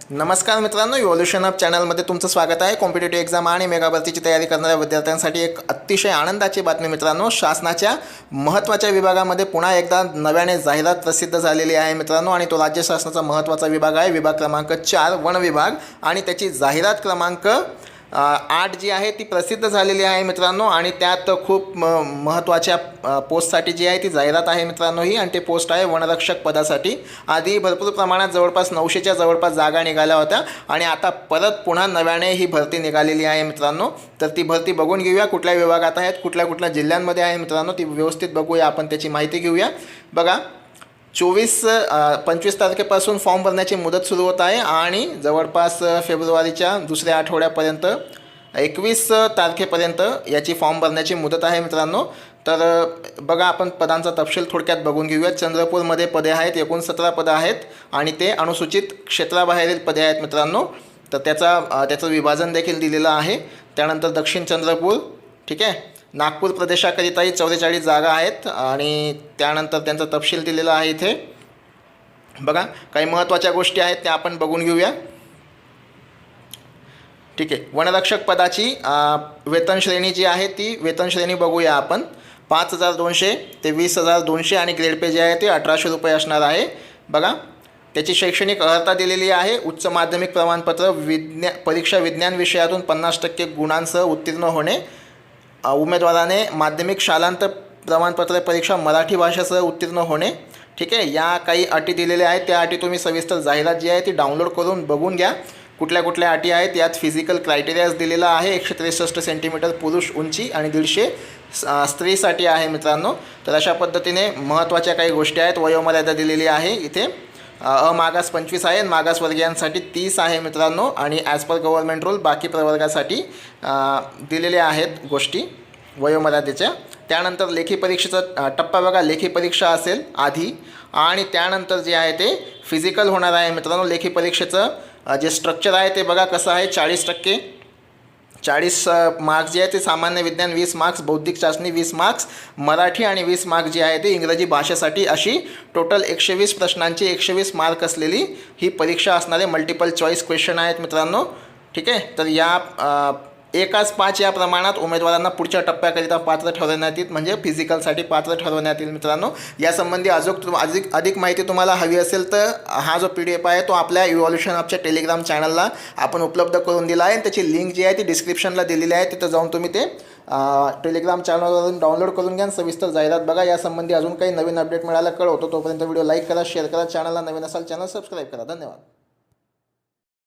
नमस्कार मित्रांनो evolution of चॅनलमध्ये तुमचं स्वागत आहे. कॉम्पिटेटिव्ह एक्झाम आणि मेगा भरतीची तयारी करणाऱ्या विद्यार्थ्यांसाठी एक अतिशय आनंदाची बातमी मित्रांनो. शासनाच्या महत्त्वाच्या विभागामध्ये पुन्हा एकदा नव्याने जाहिरात प्रसिद्ध झालेली आहे मित्रांनो आणि तो राज्य शासनाचा महत्त्वाचा विभाग आहे. विभाग क्रमांक चार वन विभाग आणि त्याची जाहिरात क्रमांक आर्ट आठ जी आहे ती प्रसिद्ध झालेली आहे मित्रांनो आणि त्यात खूप म महत्त्वाच्या पोस्टसाठी जी आहे ती जाहिरात आहे मित्रांनो ही आणि ते पोस्ट आहे वनरक्षक पदासाठी. आधी भरपूर प्रमाणात जवळपास नऊशेच्या जवळपास जागा निघाल्या होत्या आणि आता परत पुन्हा नव्याने ही भरती निघालेली आहे मित्रांनो. तर ती भरती बघून घेऊया कुठल्या विभागात आहेत कुठल्या कुठल्या जिल्ह्यांमध्ये आहे मित्रांनो ती व्यवस्थित बघूया आपण त्याची माहिती घेऊया. बघा चोवीस पंचवीस तारखेपासून फॉर्म भरण्याची मुदत सुरू होत आहे आणि जवळपास फेब्रुवारीच्या दुसऱ्या आठवड्यापर्यंत एकवीस तारखेपर्यंत याची फॉर्म भरण्याची मुदत आहे मित्रांनो. तर बघा आपण पदांचा तपशील थोडक्यात बघून घेऊयात. चंद्रपूरमध्ये पदे आहेत एकूण सतरा पदं आहेत आणि ते अनुसूचित क्षेत्राबाहेरील पदे आहेत मित्रांनो. तर त्याचा त्याचं विभाजन देखील दिलेलं आहे. त्यानंतर दक्षिण चंद्रपूर ठीक आहे? नागपूर प्रदेशाकरिताही चौवेचाळीस जागा आहेत आणि त्यानंतर त्यांचा तपशील दिलेला आहे इथे. बघा काही महत्त्वाच्या गोष्टी आहेत त्या आपण बघून घेऊया. ठीक आहे वनरक्षक पदाची वेतनश्रेणी वेतन श्रेणी जी आहे ती वेतन श्रेणी बघूया आपण. पाच हजार दोनशे ते वीस हजार दोनशे आणि ग्रेड पे जे आहे ते अठराशे रुपये असणार आहे. बघा त्याची शैक्षणिक अर्हता दिलेली आहे उच्च माध्यमिक प्रमाणपत्र विज्ञा परीक्षा विज्ञान विषयातून पन्नास टक्के गुणांसह उत्तीर्ण होणे उमेदवाराने माध्यमिक शालांत प्रमाणपत्र परीक्षा मराठी भाषेसह उत्तीर्ण होणे. ठीक आहे? या काही अटी दिलेल्या आहेत. त्या अटी तुम्ही सविस्तर जाहिरात जी आहे ती डाउनलोड करून बघून घ्या. कुठल्या कुठल्या अटी आहेत? यात फिजिकल क्रायटेरियाज दिलेला आहे. एकशे त्रेसष्ट सेंटीमीटर पुरुष उंची आणि दीडशे स्त्रीसाठी आहे मित्रांनो. तर अशा पद्धतीने महत्त्वाच्या काही गोष्टी आहेत. वयोमर्यादा दिलेली आहे इथे. अमागास पंचवीस आहे आणि मागासवर्गीयांसाठी तीस आहे मित्रांनो. आणि ॲज पर गव्हर्मेंट रूल बाकी प्रवर्गासाठी दिलेल्या आहेत गोष्टी वयोमर्यादेच्या. त्यानंतर लेखी परीक्षेचा टप्पा बघा लेखी परीक्षा असेल आधी. आणि त्यानंतर जे आहे ते फिजिकल होणार आहे मित्रांनो लेखी परीक्षेचं जे स्ट्रक्चर आहे ते बघा कसं आहे चाळीस टक्के. चाळीस मार्क्स जे आहे ते सामान्य विज्ञान वीस मार्क्स बौद्धिक चाचणी वीस मार्क्स मराठी आणि वीस मार्क्स जे आहे ते इंग्रजी भाषेसाठी अशी टोटल एकशे वीस प्रश्नांची एकशे वीस मार्क असलेली ही परीक्षा असणारे मल्टिपल चॉईस क्वेश्चन आहेत मित्रांनो. ठीक आहे? तर या एकाच पाच या प्रमाणात उमेदवारांना पुढच्या टप्प्याकरिता पात्र ठरवण्यात येईल म्हणजे फिजिकलसाठी पात्र ठरवण्यात येईल मित्रांनो. यासंबंधी अजून तुम अधिक अधिक माहिती तुम्हाला हवी असेल तर हा जो पी डी एफ आहे तो आपल्या इव्हॉल्युशन आपच्या टेलिग्राम चॅनलला आपण उपलब्ध करून दिला आहे. आणि त्याची लिंक जी आहे ती डिस्क्रिप्शनला दिलेली आहे. तिथं जाऊन तुम्ही ते टेलिग्राम चॅनलवरून डाउनलोड करून घ्या सविस्तर जाहिरात बघा. यासंबंधी अजून काही नवीन अपडेट मिळायला कळवतो. तोपर्यंत व्हिडिओ लाईक करा शेअर करा चॅनलला नवीन असाल चॅनल सबस्क्राईब करा. धन्यवाद.